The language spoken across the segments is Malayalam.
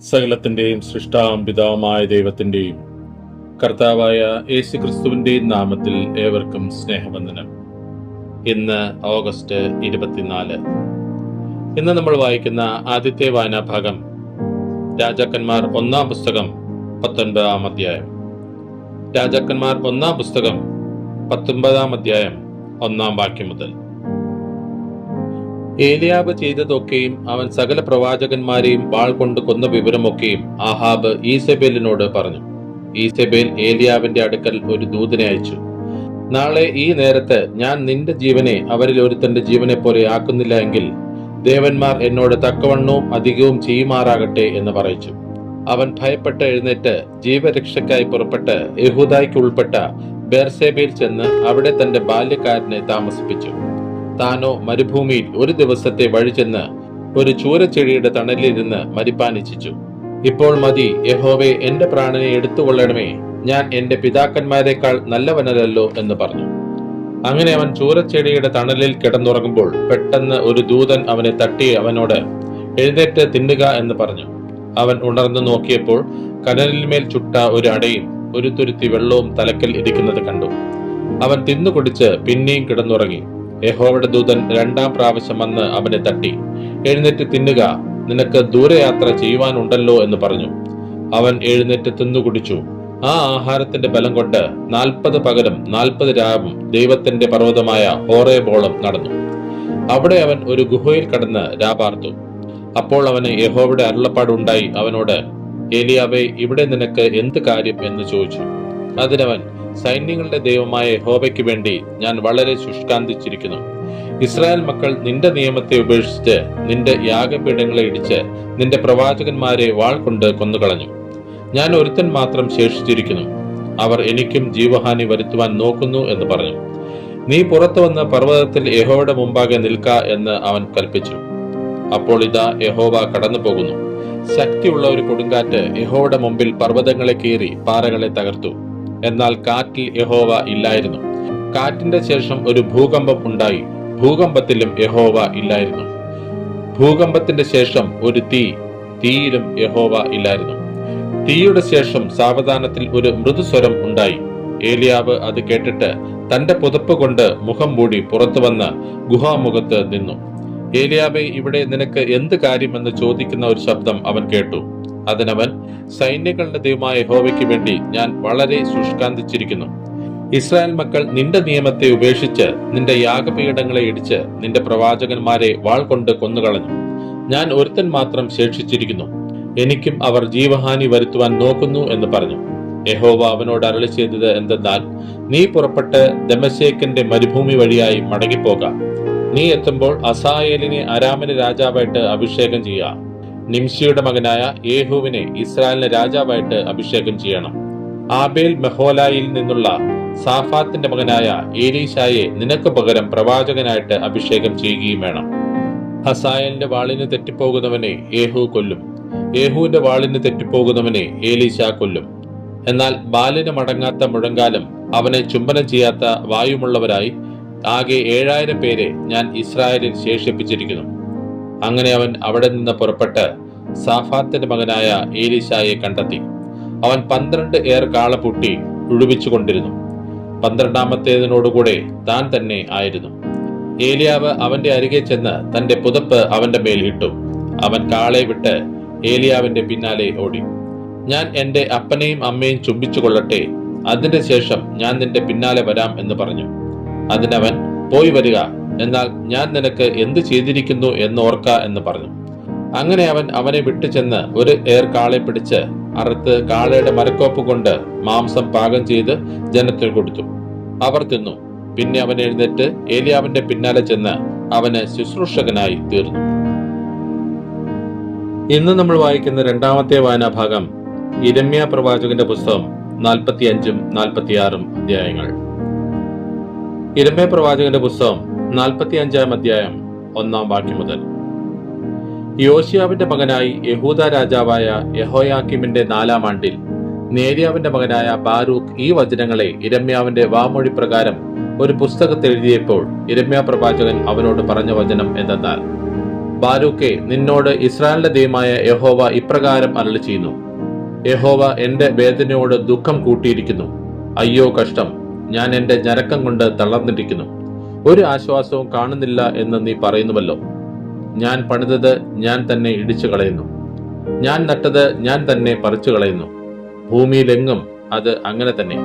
സകലത്തിന്റെയും സൃഷ്ടാവും പിതാവുമായ ദൈവത്തിന്റെയും കർത്താവായ യേശു ക്രിസ്തുവിന്റെയും നാമത്തിൽ ഏവർക്കും സ്നേഹവന്ദനം. ഇന്ന് ഓഗസ്റ്റ് ഇരുപത്തിനാല്. ഇന്ന് നമ്മൾ വായിക്കുന്ന ആദ്യത്തെ വായനാഭാഗം രാജാക്കന്മാർ ഒന്നാം പുസ്തകം പത്തൊൻപതാം അധ്യായം. രാജാക്കന്മാർ ഒന്നാം പുസ്തകം പത്തൊൻപതാം അധ്യായം ഒന്നാം വാക്യം മുതൽ. ഏലിയാബ് ചെയ്തതൊക്കെയും അവൻ സകല പ്രവാചകന്മാരെയും വാൾ കൊണ്ട് കൊന്ന വിവരമൊക്കെയും ആഹാബ് ഈസബേലിനോട് പറഞ്ഞു. ഈസബേൽ ഏലിയാവിന്റെ അടുക്കൽ ഒരു ദൂതനെ അയച്ചു. നാളെ ഈ നേരത്ത് ഞാൻ നിന്റെ ജീവനെ അവരിൽ ഒരുത്തന്റെ ജീവനെ പോലെ ആക്കുന്നില്ല എങ്കിൽ ദേവന്മാർ എന്നോട് തക്കവണ്ണവും അധികവും ചെയ്യുമാറാകട്ടെ എന്ന് പറയിച്ചു. അവൻ ഭയപ്പെട്ട് എഴുന്നേറ്റ് ജീവരക്ഷയ്ക്കായി പുറപ്പെട്ട് യഹൂദായ്ക്ക് ഉൾപ്പെട്ട ബേർസേബയിൽ ചെന്ന് അവിടെ തന്റെ ബാല്യക്കാരനെ താമസിപ്പിച്ചു. താനോ മരുഭൂമിയിൽ ഒരു ദിവസത്തെ വഴി ചെന്ന് ഒരു ചൂരച്ചെടിയുടെ തണലിലിരുന്ന് മരിപ്പാനിച്ഛിച്ചു. ഇപ്പോൾ മതി യഹോവെ എന്റെ പ്രാണനെ എടുത്തുകൊള്ളണമേ. ഞാൻ എന്റെ പിതാക്കന്മാരെക്കാൾ നല്ലവനല്ലോ എന്ന് പറഞ്ഞു. അങ്ങനെ അവൻ ചൂരച്ചെടിയുടെ തണലിൽ കിടന്നുറങ്ങുമ്പോൾ പെട്ടെന്ന് ഒരു ദൂതൻ അവനെ തട്ടി അവനോട് എഴുന്നേറ്റ് തിന്നുക എന്ന് പറഞ്ഞു. അവൻ ഉണർന്നു നോക്കിയപ്പോൾ കനലിന്മേൽ ചുട്ട ഒരു അടയും ഒരു തുരുത്തി വെള്ളവും തലക്കൽ ഇരിക്കുന്നത് കണ്ടു. അവൻ തിന്നു കുടിച്ച് പിന്നെയും കിടന്നുറങ്ങി. യഹോവയുടെ ദൂതൻ രണ്ടാം പ്രാവശ്യം വന്ന് അവനെ തട്ടി എഴുന്നേറ്റ് തിന്നുക. നിനക്ക് ദൂരയാത്ര ചെയ്യുവാനുണ്ടല്ലോ എന്ന് പറഞ്ഞു. അവൻ എഴുന്നേറ്റ് തിന്നു കുടിച്ചു ആ ആഹാരത്തിന്റെ ബലം കൊണ്ട് നാൽപ്പത് പകലും നാൽപ്പത് രാവും ദൈവത്തിന്റെ പർവതമായ ഹോറേബോളം നടന്നു. അവിടെ അവൻ ഒരു ഗുഹയിൽ കടന്ന് രാപാർത്തു അപ്പോൾ അവന് യഹോവയുടെ അരുളപ്പാടുണ്ടായി അവനോട് ഏലിയാവേ ഇവിടെ നിനക്ക് എന്ത് കാര്യം? എന്ന് ചോദിച്ചു. അതിനവൻ സൈന്യങ്ങളുടെ ദൈവമായ യഹോവയ്ക്ക് വേണ്ടി ഞാൻ വളരെ ശുഷ്കാന്തിച്ചിരിക്കുന്നു. ഇസ്രായേൽ മക്കൾ നിന്റെ നിയമത്തെ ഉപേക്ഷിച്ച് നിന്റെ യാഗപീഠങ്ങളെ ഇടിച്ച് നിന്റെ പ്രവാചകന്മാരെ വാൾ കൊണ്ട് കൊന്നുകളഞ്ഞു. ഞാൻ ഒരുത്തൻ മാത്രം ശേഷിച്ചിരിക്കുന്നു. അവർ എനിക്കും ജീവഹാനി വരുത്തുവാൻ നോക്കുന്നു എന്ന് പറഞ്ഞു. നീ പുറത്തു വന്ന് പർവതത്തിൽ യഹോയുടെ മുമ്പാകെ നിൽക്ക എന്ന് അവൻ കൽപ്പിച്ചു. അപ്പോൾ ഇതാ യഹോവ കടന്നു പോകുന്നു ശക്തിയുള്ള ഒരു കൊടുങ്കാറ്റ് യഹോയുടെ മുമ്പിൽ പർവതങ്ങളെ കീറി പാറകളെ തകർത്തു. എന്നാൽ കാറ്റിൽ യഹോവ ഇല്ലായിരുന്നു. കാറ്റിന്റെ ശേഷം ഒരു ഭൂകമ്പം ഉണ്ടായി. ഭൂകമ്പത്തിലും യഹോവ ഇല്ലായിരുന്നു. ഭൂകമ്പത്തിന്റെ ശേഷം ഒരു തീ തീയിലും യഹോവ ഇല്ലായിരുന്നു. തീയുടെ ശേഷം സാവധാനത്തിൽ ഒരു മൃദുസ്വരം ഉണ്ടായി. ഏലിയാവ് അത് കേട്ടിട്ട് തന്റെ പുതപ്പ് കൊണ്ട് മുഖം മൂടി പുറത്തു വന്ന് ഗുഹാമുഖത്ത് നിന്നു. ഏലിയാബെ ഇവിടെ നിനക്ക് എന്ത് കാര്യമെന്ന് ചോദിക്കുന്ന ഒരു ശബ്ദം അവൻ കേട്ടു. അതിനവൻ സൈന്യങ്ങളുടെ ദൈവമായ യഹോവയ്ക്ക് വേണ്ടി ഞാൻ വളരെ ശുഷ്കാന്തിച്ചിരിക്കുന്നു. ഇസ്രായേൽ മക്കൾ നിന്റെ നിയമത്തെ ഉപേക്ഷിച്ച് നിന്റെ യാഗപീഠങ്ങളെ ഇടിച്ച് നിന്റെ പ്രവാചകന്മാരെ വാൾ കൊണ്ട് കൊന്നുകളഞ്ഞു. ഞാൻ ഒരുത്തൻ മാത്രം ശേഷിച്ചിരിക്കുന്നു. എനിക്കും അവർ ജീവഹാനി വരുത്തുവാൻ നോക്കുന്നു എന്ന് പറഞ്ഞു. യഹോവ അവനോട് അരളി ചെയ്തത് എന്തെന്നാൽ നീ പുറപ്പെട്ട് ദമശേക്കിന്റെ മരുഭൂമി വഴിയായി മടങ്ങിപ്പോകാം. നീ എത്തുമ്പോൾ അസായേലിനെ അരാമന് രാജാവായിട്ട് അഭിഷേകം ചെയ്യുക. നിംഷിയുടെ മകനായ യേഹുവിനെ ഇസ്രായേലിന് രാജാവായിട്ട് അഭിഷേകം ചെയ്യണം. ആബേൽ മെഹോലായിൽ നിന്നുള്ള സാഫാത്തിന്റെ മകനായ ഏലീഷായെ നിനക്ക് പകരം പ്രവാചകനായിട്ട് അഭിഷേകം ചെയ്യുകയും വേണം. ഹസായലിന്റെ വാളിന് തെറ്റിപ്പോകുന്നവനെ യേഹു കൊല്ലും. യേഹുവിന്റെ വാളിന് തെറ്റിപ്പോകുന്നവനെ ഏലീശ കൊല്ലും. എന്നാൽ ബാലിന് മടങ്ങാത്ത മുഴങ്കാലം അവനെ ചുംബനം ചെയ്യാത്ത വായുമുള്ളവരായി ആകെ ഏഴായിരം പേരെ ഞാൻ ഇസ്രായേലിൽ ശേഷിപ്പിച്ചിരിക്കുന്നു. അങ്ങനെ അവൻ അവിടെ നിന്ന് പുറപ്പെട്ട് സാഫാത്തിന്റെ മകനായ ഏലിശായെ കണ്ടെത്തി. അവൻ പന്ത്രണ്ട് ഏർ കാളപൂട്ടി ഉഴുവിച്ചുകൊണ്ടിരുന്നു പന്ത്രണ്ടാമത്തേതിനോടുകൂടെ താൻ തന്നെ ആയിരുന്നു. ഏലിയാവ് അവന്റെ അരികെ ചെന്ന് തന്റെ പുതപ്പ് അവന്റെ മേൽ ഇട്ടു. അവൻ കാളെ വിട്ട് ഏലിയാവിന്റെ പിന്നാലെ ഓടി. ഞാൻ എന്റെ അപ്പനെയും അമ്മയും ചുംബിച്ചു കൊള്ളട്ടെ അതിന്റെ ശേഷം ഞാൻ നിന്റെ പിന്നാലെ വരാം എന്ന് പറഞ്ഞു. അതിനവൻ പോയി വരിക എന്നാൽ ഞാൻ നിനക്ക് എന്ത് ചെയ്തിരിക്കുന്നു എന്നോർക്ക എന്ന് പറഞ്ഞു. അങ്ങനെ അവൻ അവനെ വിട്ടുചെന്ന് ഒരു ഏർ കാളെ പിടിച്ച് അറുത്ത് കാളയുടെ മരക്കോപ്പ് കൊണ്ട് മാംസം പാകം ചെയ്ത് ജനത്തിൽ കൊടുത്തു. അവർ തിന്നു. പിന്നെ അവൻ എഴുന്നേറ്റ് ഏലിയാവിന്റെ പിന്നാലെ ചെന്ന് അവന് ശുശ്രൂഷകനായി തീർന്നു. ഇന്ന് നമ്മൾ വായിക്കുന്ന രണ്ടാമത്തെ വായനാഭാഗം ഇരമ്യ പ്രവാചകന്റെ പുസ്തകം നാൽപ്പത്തി അഞ്ചും നാൽപ്പത്തിയാറും അധ്യായങ്ങൾ. ഇരമ്യ പ്രവാചകന്റെ പുസ്തകം നാൽപ്പത്തി അഞ്ചാം അധ്യായം ഒന്നാം വാക്യം മുതൽ. യോശിയാവിന്റെ മകനായി യഹൂദ രാജാവായ യഹോയാക്കിമിന്റെ നാലാം ആണ്ടിൽ നേരിയാവിന്റെ മകനായ ബാരൂഖ് ഈ വചനങ്ങളെ ഇരമ്യാവിന്റെ വാമൊഴി പ്രകാരം ഒരു പുസ്തകത്തിൽ എഴുതിയപ്പോൾ ഇരമ്യ പ്രവാചകൻ അവനോട് പറഞ്ഞ വചനം എന്തെന്നാൽ ബാരൂക്കെ നിന്നോട് ഇസ്രായേലിന്റെ ദൈവമായ യഹോവ ഇപ്രകാരം അരളി ചെയ്യുന്നു യഹോവ എന്റെ വേദനയോട് ദുഃഖം കൂട്ടിയിരിക്കുന്നു. അയ്യോ കഷ്ടം ഞാൻ എന്റെ ഞരക്കം കൊണ്ട് തളർന്നിരിക്കുന്നു. ഒരു ആശ്വാസവും കാണുന്നില്ല എന്ന് നീ പറയുന്നുവല്ലോ. ഞാൻ പണിതത് ഞാൻ തന്നെ ഇടിച്ചു കളയുന്നു. ഞാൻ നട്ടത് ഞാൻ തന്നെ പറിച്ചു കളയുന്നു. ഭൂമിയിലെങ്ങും അത് അങ്ങനെ തന്നെ.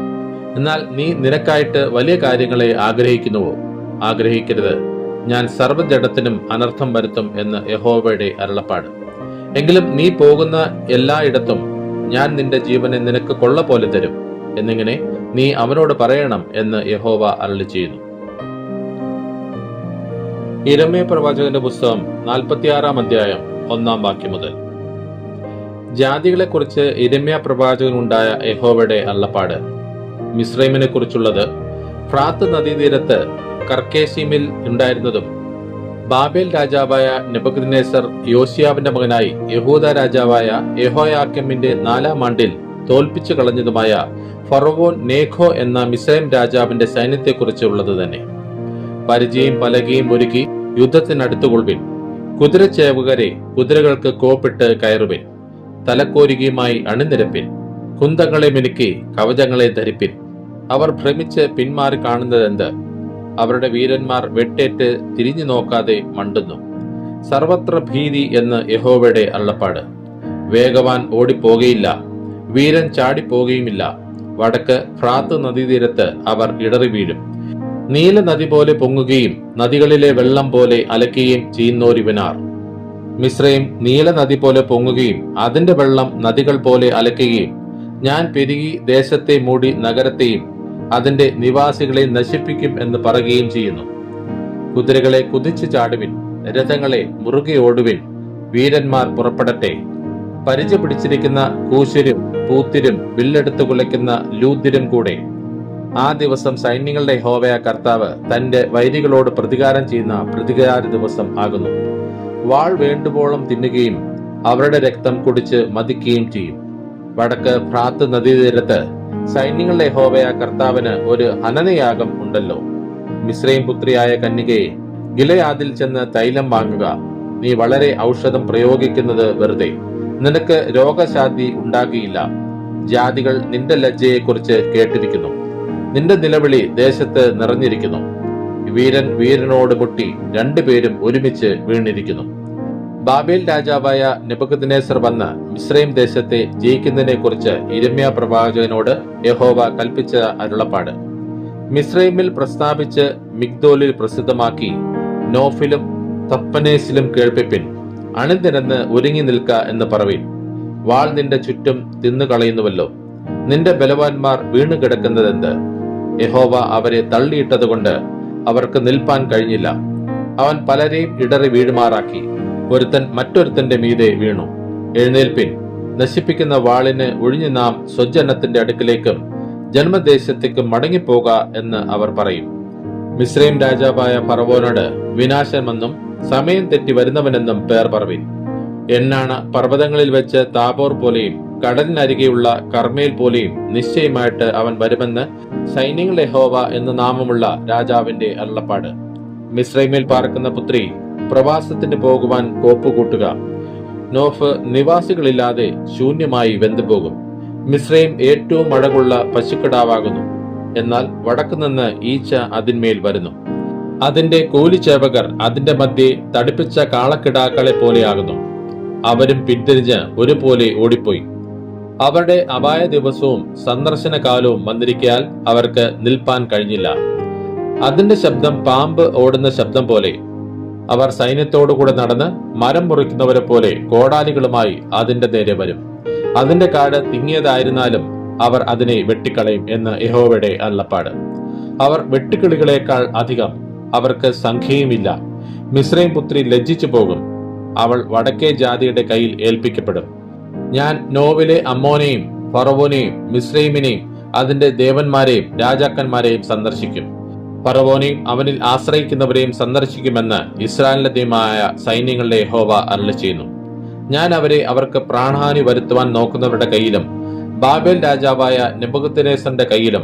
എന്നാൽ നീ നിനക്കായിട്ട് വലിയ കാര്യങ്ങളെ ആഗ്രഹിക്കുന്നുവോ? ആഗ്രഹിക്കരുത്. ഞാൻ സർവജടത്തിനും അനർത്ഥം വരുത്തും എന്ന് യഹോവയുടെ അരുളപ്പാട്. എങ്കിലും നീ പോകുന്ന എല്ലായിടത്തും ഞാൻ നിന്റെ ജീവനെ നിനക്ക് കൊള്ള പോലെ തരും എന്നിങ്ങനെ നീ അവനോട് പറയണം എന്ന് യഹോവ അരളി ചെയ്യുന്നു ഇരമയ പ്രവാചകന്റെ പുസ്തകം നാൽപ്പത്തിയാറാം അധ്യായം ഒന്നാം വാക്യം മുതൽ. ജാതികളെക്കുറിച്ച് ഇരമ്യ പ്രവാചകനുണ്ടായ യഹോവയുടെ അള്ളപ്പാട് മിസ്രൈമിനെ കുറിച്ചുള്ളത് ഫ്രാത്ത് നദീതീരത്ത് കർക്കേശീമിൽ ഉണ്ടായിരുന്നതും ബാബേൽ രാജാവായ നെബുക്കദ്നേസർ യോസിയാവിന്റെ മകനായി യഹൂദ രാജാവായ യഹോയാക്കമിന്റെ നാലാം ആണ്ടിൽ തോൽപ്പിച്ചു കളഞ്ഞതുമായ ഫറവോൻ നേഖോ എന്ന മിസ്രൈം രാജാവിന്റെ സൈന്യത്തെക്കുറിച്ചുള്ളത് തന്നെ. പരിചയും പലകയും ഒരുക്കി യുദ്ധത്തിനടുത്തുകൊള്ളുവിൻ. കുതിരച്ചേവകരെ കുതിരകൾക്ക് കോപ്പിട്ട് കയറുവിൻ. തലക്കോരികയുമായി അണിനിരപ്പിൻ. കുന്തങ്ങളെ മിനുക്കി കവചങ്ങളെ ധരിപ്പിൻ. അവർ ഭ്രമിച്ച് പിന്മാറി കാണുന്നതെന്ത്? അവരുടെ വീരന്മാർ വെട്ടേറ്റ് തിരിഞ്ഞു നോക്കാതെ മണ്ടുന്നു. സർവത്ര ഭീതി എന്ന് യഹോവയുടെ അള്ളപ്പാട് വേഗവാൻ ഓടിപ്പോകയില്ല. വീരൻ ചാടിപ്പോകുകയുമില്ല വടക്ക് ഫ്രാത്ത് നദീതീരത്ത് അവർ ഇടറി വീഴും നീല നദി പോലെ പൊങ്ങുകയും നദികളിലെ വെള്ളം പോലെ അലക്കുകയും ചെയ്യുന്നോരിവനാർ. മിശ്രയും നീല നദി പോലെ പൊങ്ങുകയും അതിന്റെ വെള്ളം നദികൾ പോലെ അലക്കുകയും ഞാൻ പെരുകി ദേശത്തെ മൂടി നഗരത്തെയും അതിന്റെ നിവാസികളെ നശിപ്പിക്കും എന്ന് പറയുകയും ചെയ്യുന്നു. കുതിരകളെ കുതിച്ചു ചാടുവിൻ രഥങ്ങളെ മുറുകെ ഓടുവിൻ വീരന്മാർ പുറപ്പെടട്ടെ. പരിച പിടിച്ചിരിക്കുന്ന കൂശരും പൂത്തിരും വില്ലെടുത്തു കുലയ്ക്കുന്ന ലൂത്തിരും കൂടെ ആ ദിവസം സൈന്യങ്ങളുടെ ഹോവയ കർത്താവ് തന്റെ വൈരികളോട് പ്രതികാരം ചെയ്യുന്ന പ്രതികാര ദിവസം ആകുന്നു. വാൾ വേണ്ടുവോളം തിന്നുകയും അവരുടെ രക്തം കുടിച്ച് മതിക്കുകയും ചെയ്യും. വടക്ക് ഭ്രാത്ത് നദീതീരത്ത് സൈന്യങ്ങളുടെ ഹോവയ കർത്താവിന് ഒരു ഹനനയാഗം ഉണ്ടല്ലോ. മിശ്രയും പുത്രിയായ കന്യകയെ ഗിലയാദിൽ ചെന്ന് തൈലം വാങ്ങുക. നീ വളരെ ഔഷധം പ്രയോഗിക്കുന്നത് വെറുതെ. നിനക്ക് രോഗശാന്തി ഉണ്ടാകിയില്ല. ജാതികൾ നിന്റെ ലജ്ജയെക്കുറിച്ച് കേട്ടിരിക്കുന്നു. നിന്റെ നിലവിളി ദേശത്ത് നിറഞ്ഞിരിക്കുന്നു. വീരൻ വീരനോട് മുട്ടി രണ്ടുപേരും ഒരുമിച്ച് വീണിരിക്കുന്നു. ബാബേൽ രാജാവായ നെബുക്കദ്നേസർ വന്ന് മിശ്രൈം ദേശത്തെ ജയിക്കുന്നതിനെ കുറിച്ച് ഇരമ്യ പ്രവാചകനോട് യഹോവ കൽപ്പിച്ച അരുളപ്പാട്. മിശ്രൈമിൽ പ്രസ്താവിച്ച് മിഗ്ദോലിൽ പ്രസിദ്ധമാക്കി നോഫിലും തപ്പനേസിലും കേൾപ്പിപ്പിൻ. അണിനിരന്ന് ഒരുങ്ങി നിൽക്ക എന്ന് പറവീൻ. വാൾ നിന്റെ ചുറ്റും തിന്നുകളയുന്നുവല്ലോ. നിന്റെ ബലവാന്മാർ വീണു കിടക്കുന്നതെന്ത് യഹോവ അവരെ തള്ളിയിട്ടതുകൊണ്ട് അവർക്ക് നിൽപ്പാൻ കഴിഞ്ഞില്ല. അവൻ പലരെയും ഇടറി വീഴുമാറാക്കി. ഒരുത്തൻ മറ്റൊരുത്തന്റെ മീതെ വീണു. എഴുന്നേൽപ്പിൻ. നശിപ്പിക്കുന്ന വാളിന് ഒഴിഞ്ഞു നാം സ്വജനത്തിന്റെ അടുക്കിലേക്കും ജന്മദേശത്തേക്കും മടങ്ങിപ്പോക എന്ന് അവർ പറയും. മിശ്രയും രാജാവായ ഫറവോനോട് വിനാശമെന്നും സമയം തെറ്റി വരുന്നവനെന്നും പേർ പറവിൻ. എന്നാണ് പർവതങ്ങളിൽ വെച്ച് താബോർ പോലെയും കടലിനരികെയുള്ള കർമ്മേൽ പോലെയും നിശ്ചയമായിട്ട് അവൻ വരുമെന്ന് സൈന്യങ്ങളെ ഹോവ എന്ന നാമമുള്ള രാജാവിന്റെ അരുളപ്പാട്. മിശ്രൈമിൽ പാർക്കുന്ന പുത്രി പ്രവാസത്തിന് പോകുവാൻ കോപ്പുകൂട്ടുക നോഫ് നിവാസികളില്ലാതെ ശൂന്യമായി വെന്തുപോകും. മിശ്രൈം ഏറ്റവും അഴകുള്ള പശുക്കിടാവാകുന്നു. എന്നാൽ വടക്കുനിന്ന് ഈച്ച അതിന്മേൽ വരുന്നു. അതിന്റെ കൂലിച്ചേവകർ അതിന്റെ മധ്യേ തടിപ്പിച്ച കാളക്കിടാക്കളെ പോലെയാകുന്നു അവരും പിന്തിരിഞ്ഞ് ഒരുപോലെ ഓടിപ്പോയി. അവരുടെ അപായ ദിവസവും സന്ദർശന കാലവും വന്നിരിക്കാൻ അവർക്ക് നിൽപ്പാൻ കഴിഞ്ഞില്ല. അതിന്റെ ശബ്ദം പാമ്പ് ഓടുന്ന ശബ്ദം പോലെ. അവർ സൈന്യത്തോടുകൂടെ നടന്ന് മരം മുറിക്കുന്നവരെ പോലെ കോടാലികളുമായി അതിന്റെ നേരെ വരും. അതിന്റെ കാട് തിങ്ങിയതായിരുന്നാലും അവർ അതിനെ വെട്ടിക്കളയും എന്ന് യഹോവയുടെ അള്ളപ്പാട് അവർ വെട്ടിക്കിളികളേക്കാൾ അധികം അവർക്ക് സംഖ്യയുമില്ല. മിശ്രയും പുത്രി ലജ്ജിച്ചു പോകും അവൾ വടക്കേ ജാതിയുടെ കയ്യിൽ ഏൽപ്പിക്കപ്പെടും. ഞാൻ നോവിലെ അമ്മോനെയും ഫറവോനെയും മിസ്രൈമിനെയും അതിന്റെ ദേവന്മാരെയും രാജാക്കന്മാരെയും സന്ദർശിക്കും. ഫറവോനെയും അവനിൽ ആശ്രയിക്കുന്നവരെയും സന്ദർശിക്കുമെന്ന് ഇസ്രായേലിന്റെ ദൈവമായ സൈന്യങ്ങളുടെ ഹോവ അരളി ചെയ്യുന്നു. ഞാൻ അവരെ അവർക്ക് പ്രാണഹാനി വരുത്തുവാൻ നോക്കുന്നവരുടെ കയ്യിലും ബാബേൽ രാജാവായ നെബുക്കത്തിനേസന്റെ കയ്യിലും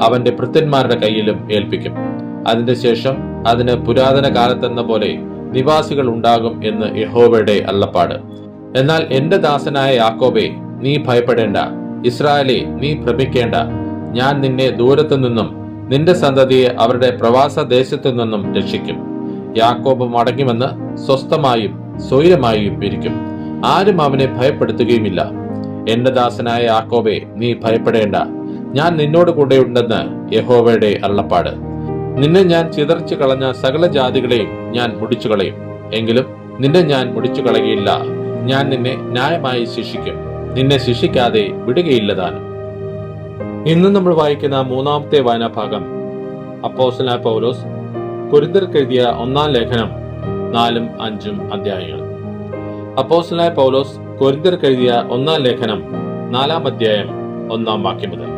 അവന്റെ ഭൃത്യന്മാരുടെ കയ്യിലും ഏൽപ്പിക്കും. അതിന്റെ ശേഷം അതിന് പുരാതന കാലത്തെന്ന പോലെ നിവാസികൾ ഉണ്ടാകും എന്ന് യഹോവയുടെ അള്ളപ്പാട് എന്നാൽ എന്റെ ദാസനായ യാക്കോബെ നീ ഭയപ്പെടേണ്ട. ഇസ്രായേലെ നീ ഭ്രമിക്കേണ്ട. ഞാൻ നിന്നെ ദൂരത്തു നിന്നും നിന്റെ സന്തതിയെ അവരുടെ പ്രവാസ ദേശത്തു നിന്നും രക്ഷിക്കും. യാക്കോബ് മടങ്ങിവന്ന് സ്വസ്ഥമായും സ്വൈരമായും ഇരിക്കും. ആരും അവനെ ഭയപ്പെടുത്തുകയുമില്ല. എന്റെ ദാസനായ യാക്കോബെ നീ ഭയപ്പെടേണ്ട. ഞാൻ നിന്നോട് കൂടെ കൂടെയുണ്ടെന്ന് യഹോവയുടെ അള്ളപ്പാട് നിന്നെ ഞാൻ ചിതറിച്ചു കളഞ്ഞ സകല ജാതികളെയും ഞാൻ മുടിച്ചു കളയും എങ്കിലും നിന്നെ ഞാൻ മുടിച്ചു കളയുകയില്ല ഞാൻ നിന്നെ ന്യായമായി ശിക്ഷിക്കും. നിന്നെ ശിക്ഷിക്കാതെ വിടുകയില്ല താനും ഇന്ന് നമ്മൾ വായിക്കുന്ന മൂന്നാമത്തെ വായനാഭാഗം. അപ്പോസല പൗലോസ് കുരിന്തർക്കെഴുതിയ ഒന്നാം ലേഖനം നാലും അഞ്ചും അധ്യായങ്ങൾ അപ്പോസലായ പൗലോസ് കൊരിന്തർക്കെഴുതിയ ഒന്നാം ലേഖനം നാലാം അധ്യായം ഒന്നാം വാക്യം മുതൽ.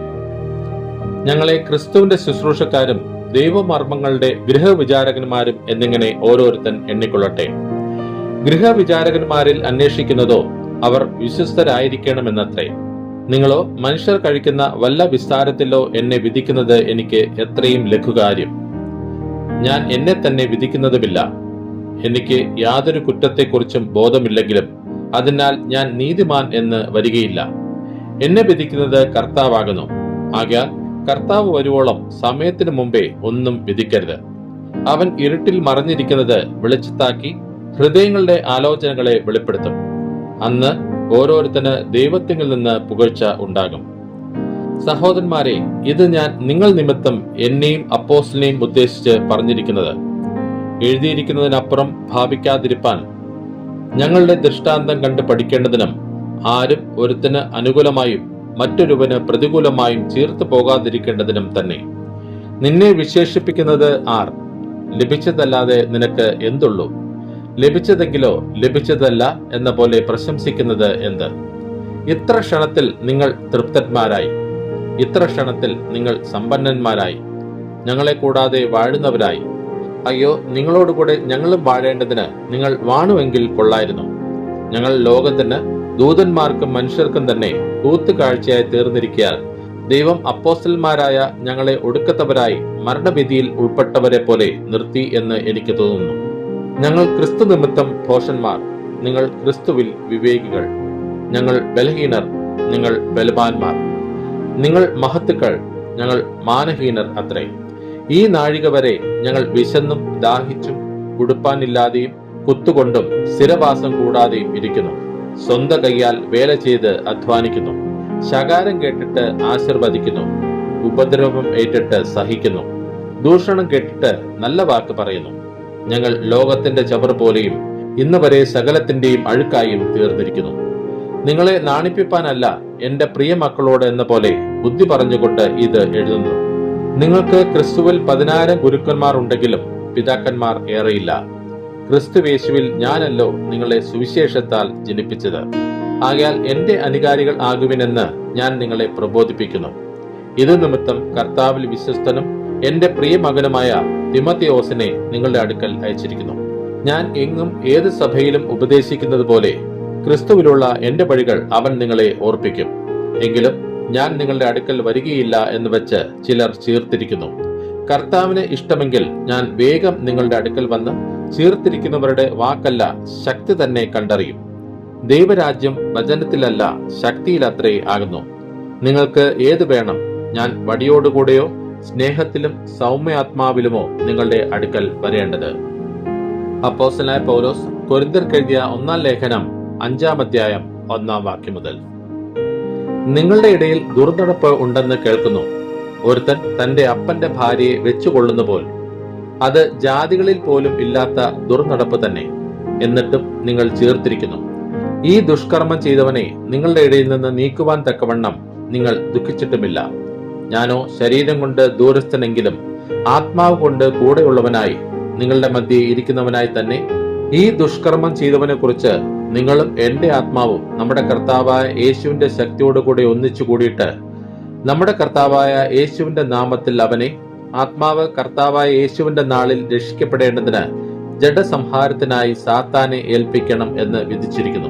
ഞങ്ങളെ ക്രിസ്തുവിന്റെ ശുശ്രൂഷക്കാരും ദൈവമർമ്മങ്ങളുടെ ഗൃഹവിചാരകന്മാരും എന്നിങ്ങനെ ഓരോരുത്തൻ എണ്ണിക്കൊള്ളട്ടെ. ഗൃഹവിചാരകന്മാരിൽ അന്വേഷിക്കുന്നതോ അവർ വിശ്വസ്തരായിരിക്കണമെന്നത്രേ. നിങ്ങളോ മനുഷ്യർ കഴിക്കുന്ന വല്ല വിസ്താരത്തിലോ എന്നെ വിധിക്കുന്നത് എനിക്ക് എത്രയും ലഘുകാര്യം. ഞാൻ എന്നെ തന്നെ വിധിക്കുന്നതുമില്ല. എനിക്ക് യാതൊരു കുറ്റത്തെക്കുറിച്ചും ബോധമില്ലെങ്കിലും അതിനാൽ ഞാൻ നീതിമാൻ എന്ന് വരികയില്ല. എന്നെ വിധിക്കുന്നത് കർത്താവാകുന്നു. ആകയാൽ കർത്താവ് വരുവോളം സമയത്തിനു മുമ്പേ ഒന്നും വിധിക്കരുത്. അവൻ ഇരുട്ടിൽ മറിഞ്ഞിരിക്കുന്നത് വെളിച്ചത്താക്കി ഹൃദയങ്ങളുടെ ആലോചനകളെ വെളിപ്പെടുത്തും. അന്ന് ഓരോരുത്തന് ദൈവത്തിൽ നിന്ന് പുകഴ്ച ഉണ്ടാകും. സഹോദരന്മാരെ ഇത് ഞാൻ നിങ്ങൾ നിമിത്തം എന്നെയും അപ്പോസിനെയും ഉദ്ദേശിച്ച് പറഞ്ഞിരിക്കുന്നത്. എഴുതിയിരിക്കുന്നതിനപ്പുറം ഭാവിക്കാതിരിപ്പാൻ. ഞങ്ങളുടെ ദൃഷ്ടാന്തം കണ്ട് പഠിക്കേണ്ടതിനും ആരും ഒരുത്തിന് അനുകൂലമായും മറ്റൊരുവന് പ്രതികൂലമായും ചേർത്തു പോകാതിരിക്കേണ്ടതിനും തന്നെ. നിന്നെ വിശേഷിപ്പിക്കുന്നത് ആർ? ലഭിച്ചതല്ലാതെ നിനക്ക് എന്തുള്ളൂ? ലഭിച്ചതെങ്കിലോ ലഭിച്ചതല്ല എന്ന പോലെ പ്രശംസിക്കുന്നത് എന്ത്? ഇത്ര ക്ഷണത്തിൽ നിങ്ങൾ തൃപ്തന്മാരായി. ഇത്ര ക്ഷണത്തിൽ നിങ്ങൾ സമ്പന്നന്മാരായി. ഞങ്ങളെ കൂടാതെ വാഴുന്നവരായി. അയ്യോ നിങ്ങളോടുകൂടെ ഞങ്ങളും വാഴേണ്ടതിന് നിങ്ങൾ വാണുവെങ്കിൽ കൊള്ളായിരുന്നു. ഞങ്ങൾ ലോകത്തിന് ദൂതന്മാർക്കും മനുഷ്യർക്കും തന്നെ കൂത്തുകാഴ്ചയായി തീർന്നിരിക്കാൻ ദൈവം അപ്പോസ്റ്റൽമാരായ ഞങ്ങളെ ഒടുക്കത്തവരായി മരണവിധിയിൽ ഉൾപ്പെട്ടവരെ പോലെ നിർത്തി എന്ന് എനിക്ക് തോന്നുന്നു. ഞങ്ങൾ ക്രിസ്തു നിമിത്തം ഭോഷന്മാർ നിങ്ങൾ ക്രിസ്തുവിൽ വിവേകികൾ. ഞങ്ങൾ ബലഹീനർ നിങ്ങൾ ബലവാന്മാർ. നിങ്ങൾ മഹത്തുക്കൾ ഞങ്ങൾ മാനഹീനർ അത്രേ. ഈ നാഴിക വരെ ഞങ്ങൾ വിശന്നും ദാഹിച്ചും ഉടുപ്പാനില്ലാതെയും കുത്തുകൊണ്ടും സ്ഥിരവാസം കൂടാതെയും ഇരിക്കുന്നു. സ്വന്തം കൈയാൽ വേല ചെയ്ത് അധ്വാനിക്കുന്നു. ശകാരം കേട്ടിട്ട് ആശീർവദിക്കുന്നു. ഉപദ്രവം ഏറ്റിട്ട് സഹിക്കുന്നു. ദൂഷണം കേട്ടിട്ട് നല്ല വാക്ക് പറയുന്നു. ഞങ്ങൾ ലോകത്തിന്റെ ചവർ പോലെയും ഇന്ന് വരെ സകലത്തിന്റെയും അഴുക്കായും തീർന്നിരിക്കുന്നു. നിങ്ങളെ നാണിപ്പിപ്പാനല്ല എന്റെ പ്രിയ മക്കളോട് എന്ന പോലെ ബുദ്ധി പറഞ്ഞുകൊണ്ട് ഇത് എഴുതുന്നു. നിങ്ങൾക്ക് ക്രിസ്തുവിൽ പതിനായിരം ഗുരുക്കന്മാർ ഉണ്ടെങ്കിലും പിതാക്കന്മാർ ഏറെയില്ല. ക്രിസ്തുവേശുവിൽ ഞാനല്ലോ നിങ്ങളെ സുവിശേഷത്താൽ ജനിപ്പിച്ചത്. ആകയാൽ എന്റെ അനുകാരികൾ ആകുവിനെന്ന് ഞാൻ നിങ്ങളെ പ്രബോധിപ്പിക്കുന്നു. ഇത് നിമിത്തം കർത്താവിൽ വിശ്വസ്തനും എന്റെ പ്രിയ മകനുമായ തിമത്തിയോസിനെ നിങ്ങളുടെ അടുക്കൽ അയച്ചിരിക്കുന്നു. ഞാൻ എങ്ങും ഏത് സഭയിലും ഉപദേശിക്കുന്നത് പോലെ ക്രിസ്തുവിലുള്ള എന്റെ വഴികൾ അവൻ നിങ്ങളെ ഓർപ്പിക്കും. എങ്കിലും ഞാൻ നിങ്ങളുടെ അടുക്കൽ വരികയില്ല എന്ന് വെച്ച് ചിലർ ചീർത്തിരിക്കുന്നു. കർത്താവിന് ഇഷ്ടമെങ്കിൽ ഞാൻ വേഗം നിങ്ങളുടെ അടുക്കൽ വന്ന് ചീർത്തിരിക്കുന്നവരുടെ വാക്കല്ല ശക്തി തന്നെ കണ്ടറിയും. ദൈവരാജ്യം വചനത്തിലല്ല ശക്തിയിലത്രേ ആകുന്നു. നിങ്ങൾക്ക് ഏത് വേണം? ഞാൻ വടിയോടുകൂടെയോ സ്നേഹത്തിലും സൗമ്യാത്മാവിലുമോ നിങ്ങളുടെ അടുക്കൽ വരേണ്ടത്? അപ്പോസലായ പൗലോസ് കൊരിന്തർ കൊരിന്തർക്കെഴുതിയ ഒന്നാം ലേഖനം അഞ്ചാം അധ്യായം ഒന്നാം വാക്യം മുതൽ. നിങ്ങളുടെ ഇടയിൽ ദുർനടപ്പ് ഉണ്ടെന്ന് കേൾക്കുന്നു. ഒരുത്തൻ തന്റെ അപ്പന്റെ ഭാര്യയെ വെച്ചുകൊള്ളുന്ന പോൽ അത് ജാതികളിൽ പോലും ഇല്ലാത്ത ദുർനടപ്പ് തന്നെ. എന്നിട്ടും നിങ്ങൾ ചേർത്തിരിക്കുന്നു. ഈ ദുഷ്കർമ്മം ചെയ്തവനെ നിങ്ങളുടെ ഇടയിൽ നിന്ന് നീക്കുവാൻ തക്കവണ്ണം നിങ്ങൾ ദുഃഖിച്ചിട്ടുമില്ല. ഞാനോ ശരീരം കൊണ്ട് ദൂരസ്ഥനെങ്കിലും ആത്മാവ് കൊണ്ട് കൂടെയുള്ളവനായി നിങ്ങളുടെ മധ്യേ ഇരിക്കുന്നവനായി തന്നെ ഈ ദുഷ്കർമ്മം ചെയ്തവനെ കുറിച്ച് നിങ്ങളും എന്റെ ആത്മാവും നമ്മുടെ കർത്താവായ യേശുവിന്റെ ശക്തിയോടുകൂടി ഒന്നിച്ചു കൂടിയിട്ട് നമ്മുടെ കർത്താവായ യേശുവിന്റെ നാമത്തിൽ അവനെ ആത്മാവ് കർത്താവായ യേശുവിന്റെ നാളിൽ രക്ഷിക്കപ്പെടേണ്ടതിന് ജഡസംഹാരത്തിനായി സാത്താനെ ഏൽപ്പിക്കണം എന്ന് വിധിച്ചിരിക്കുന്നു.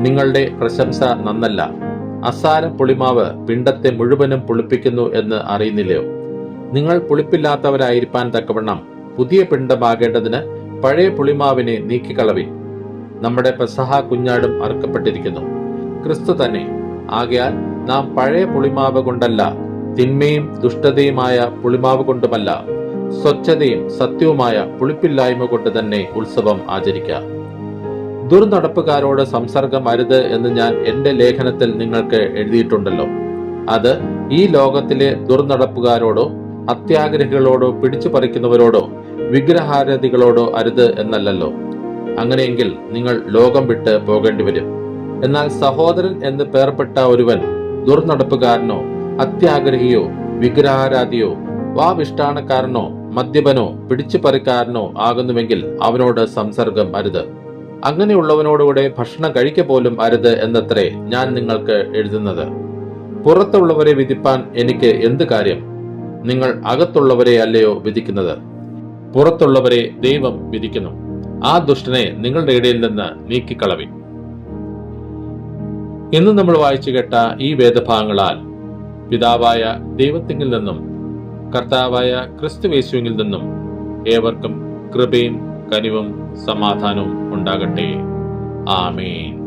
നിങ്ങളുടെ പ്രശംസ നന്നല്ല. അസാര പുളിമാവ് പിണ്ടത്തെ മുഴുവനും പുളിപ്പിക്കുന്നു എന്ന് അറിയുന്നില്ലയോ? നിങ്ങൾ പുളിപ്പില്ലാത്തവരായിരിക്കാൻ തക്കവണ്ണം പുതിയ പിണ്ടമാകേണ്ടതിന് പഴയ പുളിമാവിനെ നീക്കിക്കളവിൻ. നമ്മുടെ പെസഹ കുഞ്ഞാടും അറുക്കപ്പെട്ടിരിക്കുന്നു. ക്രിസ്തു തന്നെ. ആകയാൽ നാം പഴയ പുളിമാവ് കൊണ്ടല്ല തിന്മയും ദുഷ്ടതയുമായ പുളിമാവ് കൊണ്ടുമല്ല സ്വച്ഛതയും സത്യവുമായ പുളിപ്പില്ലായ്മ കൊണ്ട് തന്നെ ഉത്സവം ആചരിക്കാം. ദുർനടപ്പുകാരോട് സംസർഗം അരുത് എന്ന് ഞാൻ എന്റെ ലേഖനത്തിൽ നിങ്ങൾക്ക് എഴുതിയിട്ടുണ്ടല്ലോ. അത് ഈ ലോകത്തിലെ ദുർനടപ്പുകാരോടോ അത്യാഗ്രഹികളോടോ പിടിച്ചു പറിക്കുന്നവരോടോ വിഗ്രഹാരതികളോടോ അരുത് എന്നല്ലല്ലോ. അങ്ങനെയെങ്കിൽ നിങ്ങൾ ലോകം വിട്ട് പോകേണ്ടി വരും. എന്നാൽ സഹോദരൻ എന്ന് പേർപ്പെട്ട ഒരുവൻ ദുർനടപ്പുകാരനോ അത്യാഗ്രഹിയോ വിഗ്രഹാരാധിയോ വാവിഷ്ടാണക്കാരനോ മദ്യപനോ പിടിച്ചുപറിക്കാരനോ ആകുന്നുവെങ്കിൽ അവനോട് സംസർഗം അരുത്. അങ്ങനെയുള്ളവനോടുകൂടെ ഭക്ഷണം കഴിക്ക പോലും അരുത് എന്നത്രേ ഞാൻ നിങ്ങൾക്ക് എഴുതുന്നത്. പുറത്തുള്ളവരെ വിധിപ്പാൻ എനിക്ക് എന്ത് കാര്യം? നിങ്ങൾ അകത്തുള്ളവരെ അല്ലയോ വിധിക്കുന്നത്? പുറത്തുള്ളവരെ ദൈവം വിധിക്കുന്നു. ആ ദുഷ്ടനെ നിങ്ങളുടെ ഇടയിൽ നിന്ന് നീക്കിക്കളവി ഇന്ന് നമ്മൾ വായിച്ചു കേട്ട ഈ വേദഭാഗങ്ങളാൽ പിതാവായ ദൈവത്തിങ്കിൽ നിന്നും കർത്താവായ ക്രിസ്തുവേശുവിൽ നിന്നും ഏവർക്കും കൃപയും കനിവും സമാധാനവും ഉണ്ടാകട്ടെ. ആമേൻ.